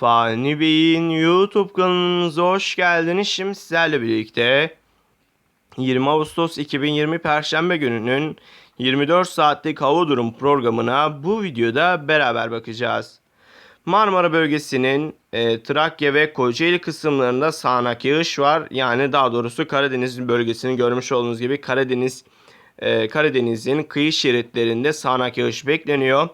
Fani Bey'in YouTube kanalınıza hoş geldiniz. Şimdi sizlerle birlikte 20 Ağustos 2020 Perşembe gününün 24 saatlik hava durum programına bu videoda beraber bakacağız. Marmara bölgesinin e, Trakya ve Kocaeli kısımlarında sağanak yağış var. Yani daha doğrusu Karadeniz bölgesini görmüş olduğunuz gibi Karadeniz e, Karadeniz'in kıyı şeritlerinde sağanak yağış bekleniyor.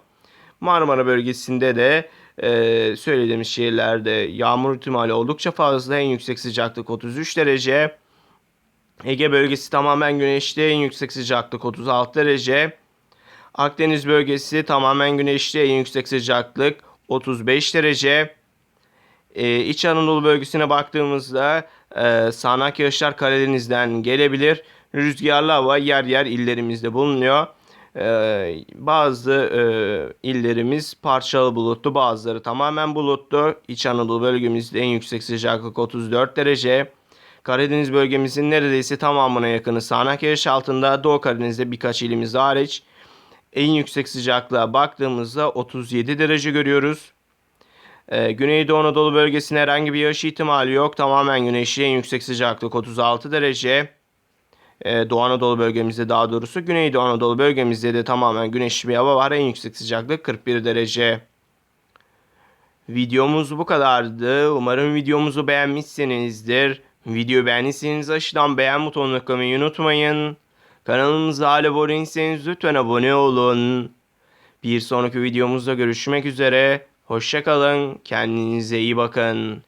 Marmara bölgesinde de e, söylediğimiz şehirlerde yağmur ihtimali oldukça fazla. En yüksek sıcaklık 33 derece. Ege bölgesi tamamen güneşli. En yüksek sıcaklık 36 derece. Akdeniz bölgesi tamamen güneşli. En yüksek sıcaklık 35 derece. Ee, İç Anadolu bölgesine baktığımızda e, sağanak yağışlar Karadeniz'den gelebilir. Rüzgarlı hava yer yer illerimizde bulunuyor. Ee, bazı e, illerimiz parçalı bulutlu, bazıları tamamen bulutlu. İç Anadolu bölgemizde en yüksek sıcaklık 34 derece. Karadeniz bölgemizin neredeyse tamamına yakını sağanak yağış altında. Doğu Karadeniz'de birkaç ilimiz hariç. En yüksek sıcaklığa baktığımızda 37 derece görüyoruz. Ee, Güneydoğu Anadolu bölgesine herhangi bir yağış ihtimali yok. Tamamen güneşli en yüksek sıcaklık 36 derece. Ee, Doğu Anadolu bölgemizde daha doğrusu Güneydoğu Anadolu bölgemizde de tamamen güneşli bir hava var. En yüksek sıcaklık 41 derece. Videomuz bu kadardı. Umarım videomuzu beğenmişsinizdir. Videoyu beğendiyseniz aşağıdan beğen butonuna tıklamayı unutmayın. Kanalımıza hala abone lütfen abone olun. Bir sonraki videomuzda görüşmek üzere. Hoşçakalın. Kendinize iyi bakın.